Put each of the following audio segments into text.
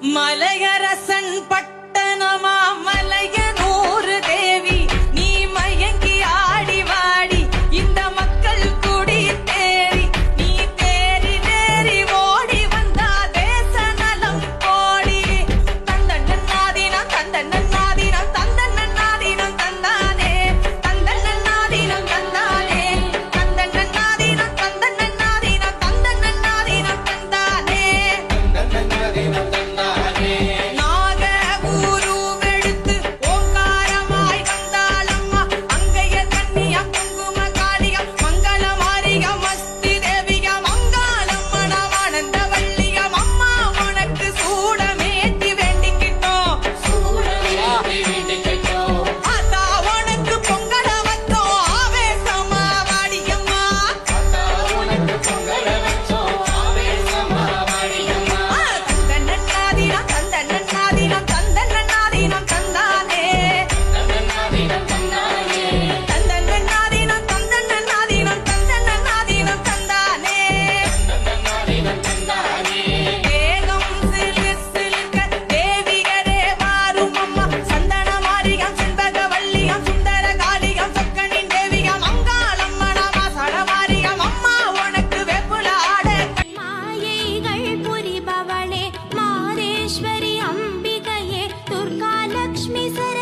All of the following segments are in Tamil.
மலையரசன் பட்டணமா? Lakshmi Saraswati.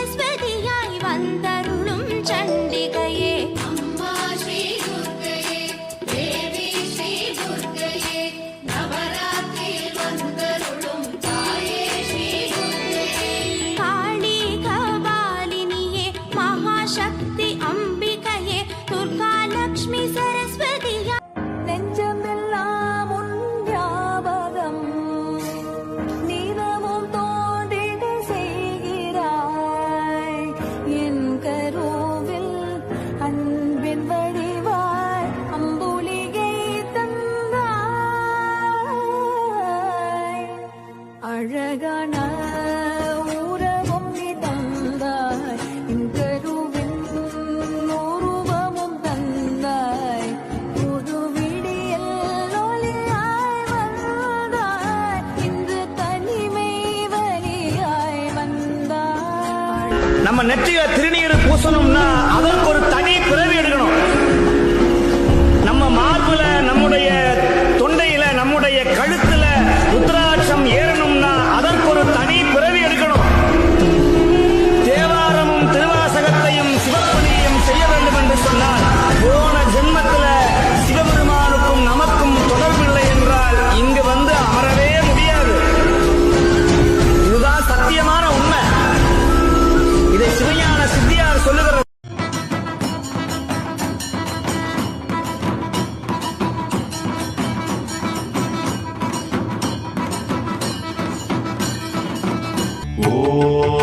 நம்ம நெற்றியில திருநீர் பூசணும்னா அதற்கு ஒரு தனி பிறவி